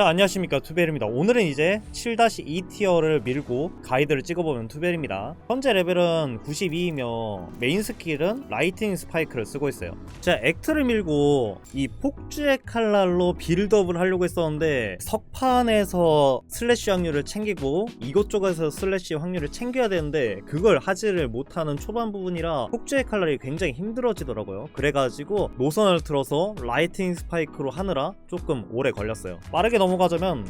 자 안녕하십니까. 투벨입니다. 오늘은 이제 7-2 티어를 밀고 가이드를 찍어보는 투벨입니다. 현재 레벨은 92이며 메인 스킬은 라이팅 스파이크를 쓰고 있어요. 자 액트를 밀고 이 폭주의 칼날로 빌드업을 하려고 했었는데 석판에서 슬래시 확률을 챙기고 이곳저곳에서 슬래시 확률을 챙겨야 되는데 그걸 하지를 못하는 초반 부분이라 폭주의 칼날이 굉장히 힘들어지더라고요. 그래가지고 노선을 틀어서 라이팅 스파이크로 하느라 조금 오래 걸렸어요. 빠르게 넘어 가자면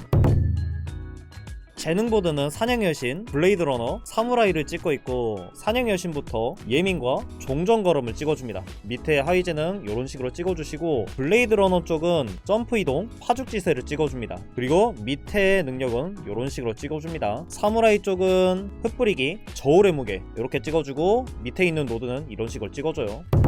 재능보드는 사냥의 여신, 블레이드 러너, 사무라이를 찍고 있고 사냥의 여신부터 예민과 종전 걸음을 찍어줍니다. 밑에 재능 이런 식으로 찍어주시고 블레이드 러너 쪽은 점프 이동, 파죽지세를 찍어줍니다. 그리고 밑에 능력은 이런 식으로 찍어줍니다. 사무라이 쪽은 흩뿌리기, 저울의 무게 이렇게 찍어주고 밑에 있는 노드는 이런 식으로 찍어줘요.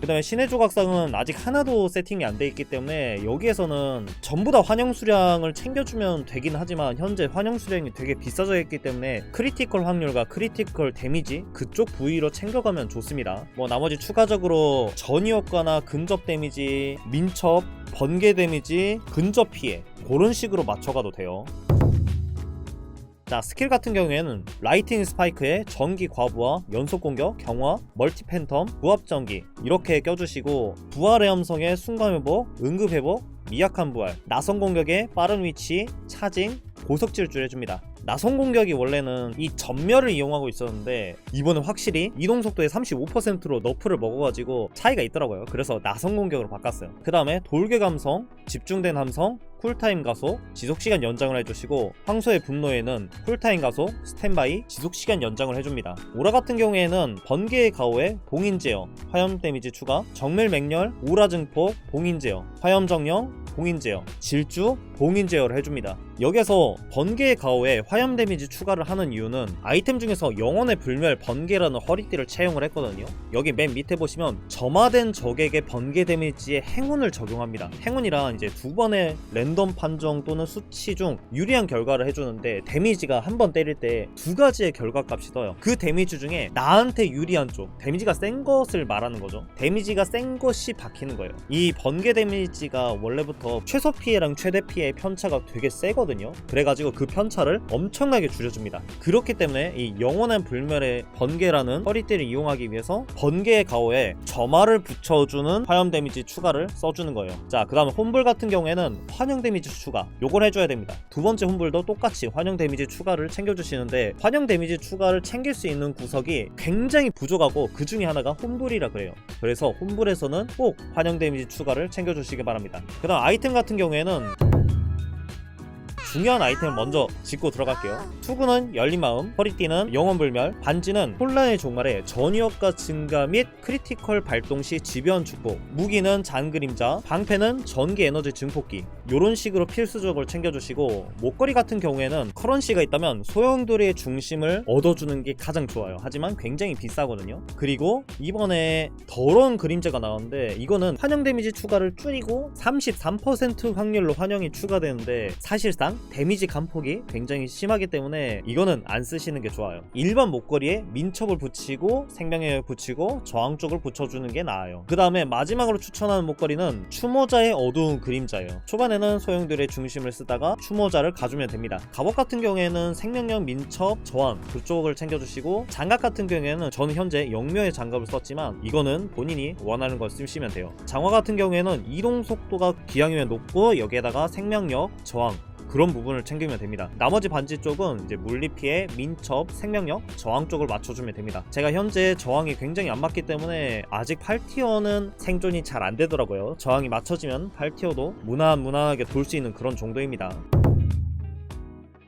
그 다음에 신의 조각상은 아직 하나도 세팅이 안 돼 있기 때문에 여기에서는 전부 다 환영 수량을 챙겨주면 되긴 하지만 현재 환영 수량이 되게 비싸져 있기 때문에 크리티컬 확률과 크리티컬 데미지 그쪽 부위로 챙겨가면 좋습니다. 뭐 나머지 추가적으로 전이 효과나 근접 데미지, 민첩, 번개 데미지, 근접 피해 그런 식으로 맞춰가도 돼요. 자 스킬 같은 경우에는 라이팅 스파이크에 전기 과부하, 연속 공격, 경화, 멀티 팬텀, 부합 전기 이렇게 껴주시고 부활의 함성에 순간 회복, 응급 회복, 미약한 부활, 나선 공격에 빠른 위치, 차징, 고속 질주 해줍니다. 나선 공격이 원래는 이 전멸을 이용하고 있었는데 이번엔 확실히 이동 속도의 35%로 너프를 먹어가지고 차이가 있더라고요. 그래서 나선 공격으로 바꿨어요. 그 다음에 돌괴 감성, 집중된 함성, 쿨타임 가속, 지속시간 연장을 해주시고 황소의 분노에는 쿨타임 가속, 스탠바이, 지속시간 연장을 해줍니다. 오라 같은 경우에는 번개의 가오에 봉인 제어, 화염 데미지 추가, 정밀 맹렬, 오라 증폭, 봉인 제어, 화염 정령, 봉인 제어, 질주, 봉인 제어를 해줍니다. 여기서 번개의 가오에 화염 데미지 추가를 하는 이유는 아이템 중에서 영혼의 불멸 번개라는 허리띠를 채용을 했거든요. 여기 맨 밑에 보시면 점화된 적에게 번개 데미지에 행운을 적용합니다. 행운이란 이제 두 번의 랜덤 판정 또는 수치 중 유리한 결과를 해주는데 데미지가 한 번 때릴 때 두 가지의 결과값이 떠요. 그 데미지 중에 나한테 유리한 쪽 데미지가 센 것을 말하는 거죠. 데미지가 센 것이 박히는 거예요. 이 번개 데미지가 원래부터 최소 피해랑 최대 피해의 편차가 되게 세거든요. 그래가지고 그 편차를 엄청나게 줄여줍니다. 그렇기 때문에 이 영원한 불멸의 번개라는 허리띠를 이용하기 위해서 번개의 가오에 점화를 붙여주는 화염 데미지 추가를 써주는 거예요. 자, 그 다음에 홈불 같은 경우에는 환영 데미지 추가 요걸 해줘야 됩니다. 두 번째 홈불도 똑같이 환영 데미지 추가를 챙겨주시는데 환영 데미지 추가를 챙길 수 있는 구석이 굉장히 부족하고 그 중에 하나가 홈불이라 그래요. 그래서 홈불에서는 꼭 환영 데미지 추가를 챙겨주시기 바랍니다. 그 다음 아이템 같은 경우에는 중요한 아이템을 먼저 짚고 들어갈게요. 투구는 열린 마음, 허리띠는 영원 불멸, 반지는 혼란의 종말에 전이효과 증가 및 크리티컬 발동 시 지변 축복, 무기는 잔 그림자, 방패는 전기 에너지 증폭기. 이런 식으로 필수적으로 챙겨주시고 목걸이 같은 경우에는 커런시가 있다면 소형돌이의 중심을 얻어주는 게 가장 좋아요. 하지만 굉장히 비싸거든요. 그리고 이번에 더러운 그림자가 나왔는데 이거는 환영 데미지 추가를 줄이고 33% 확률로 환영이 추가되는데 사실상 데미지 감폭이 굉장히 심하기 때문에 이거는 안 쓰시는 게 좋아요. 일반 목걸이에 민첩을 붙이고 생명력을 붙이고 저항 쪽을 붙여주는 게 나아요. 그 다음에 마지막으로 추천하는 목걸이는 추모자의 어두운 그림자예요. 초반에는 소형들의 중심을 쓰다가 추모자를 가주면 됩니다. 갑옷 같은 경우에는 생명력, 민첩, 저항 그쪽을 챙겨주시고 장갑 같은 경우에는 저는 현재 영묘의 장갑을 썼지만 이거는 본인이 원하는 걸 쓰시면 돼요. 장화 같은 경우에는 이동 속도가 기왕이면 높고 여기에다가 생명력, 저항 그런 부분을 챙기면 됩니다. 나머지 반지 쪽은 이제 물리피해, 민첩, 생명력, 저항 쪽을 맞춰주면 됩니다. 제가 현재 저항이 굉장히 안 맞기 때문에 아직 8티어는 생존이 잘 안 되더라고요. 저항이 맞춰지면 8티어도 무난 무난하게 돌 수 있는 그런 정도입니다.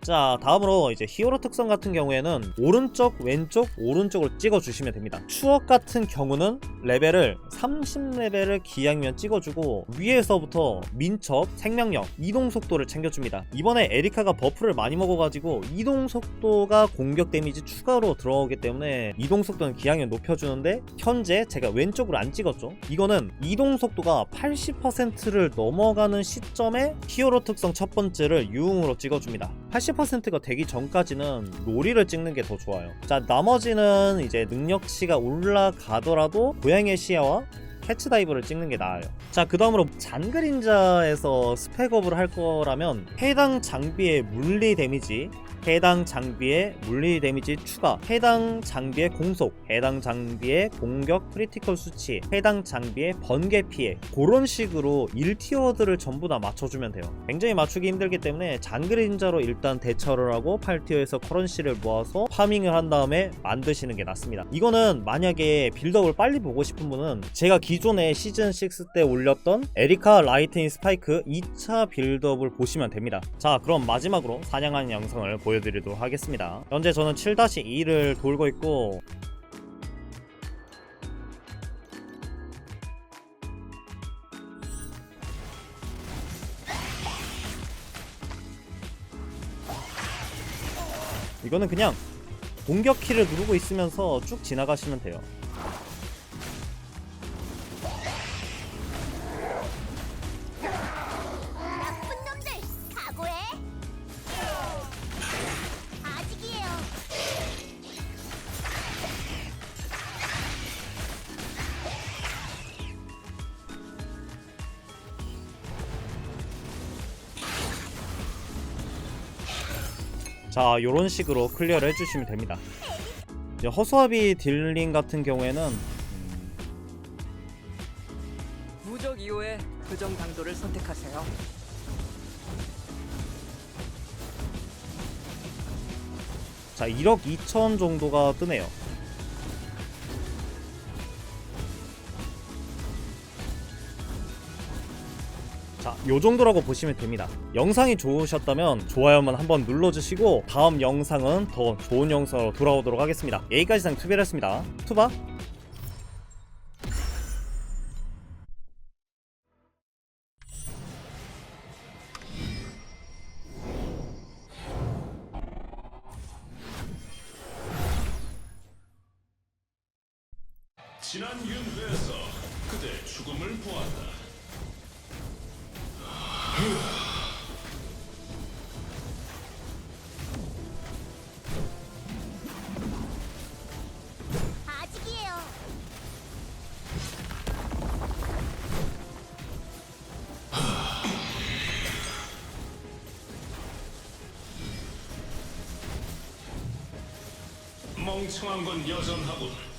자 다음으로 이제 히어로 특성 같은 경우에는 오른쪽 왼쪽 오른쪽을 찍어 주시면 됩니다. 추억 같은 경우는 레벨을 30레벨을 기양면 찍어주고 위에서부터 민첩 생명력 이동 속도를 챙겨줍니다. 이번에 에리카가 버프를 많이 먹어가지고 이동 속도가 공격 데미지 추가로 들어오기 때문에 이동 속도는 기양면 높여주는데 현재 제가 왼쪽으로 안 찍었죠. 이거는 이동 속도가 80%를 넘어가는 시점에 히어로 특성 첫 번째를 유흥으로 찍어줍니다. 80%가 되기 전까지는 로리를 찍는 게 더 좋아요. 자, 나머지는 이제 능력치가 올라가더라도 고양이의 시야와 캐치 다이브를 찍는 게 나아요. 자, 그 다음으로 잔그린자에서 스펙업을 할 거라면 해당 장비의 물리 데미지, 해당 장비의 물리 데미지 추가, 해당 장비의 공속, 해당 장비의 공격 크리티컬 수치, 해당 장비의 번개 피해 그런 식으로 1티어들을 전부 다 맞춰주면 돼요. 굉장히 맞추기 힘들기 때문에 잔그린자로 일단 대처를 하고 8티어에서 커런시를 모아서 파밍을 한 다음에 만드시는 게 낫습니다. 이거는 만약에 빌드업을 빨리 보고 싶은 분은 제가 기존에 시즌 6 때 올렸던 에리카 라이트닝 스파이크 2차 빌드업을 보시면 됩니다. 자, 그럼 마지막으로 사냥하는 영상을 보여 드리도록 하겠습니다. 현재 저는 7-2를 돌고 있고 이거는 그냥 공격 키를 누르고 있으면서 쭉 지나가시면 돼요. 자, 요런 식으로 클리어를 해주시면 됩니다. 이제 허수아비 딜링 같은 경우에는 음, 무적 이후에 교정 강도를 선택하세요. 자 1억 2천 정도가 뜨네요. 요 정도라고 보시면 됩니다. 영상이 좋으셨다면 좋아요만 한번 눌러주시고 다음 영상은 더 좋은 영상으로 돌아오도록 하겠습니다. 여기까지 상 투베였습니다. 투바 지난 윤회에서. 멍청한 건 여전하군.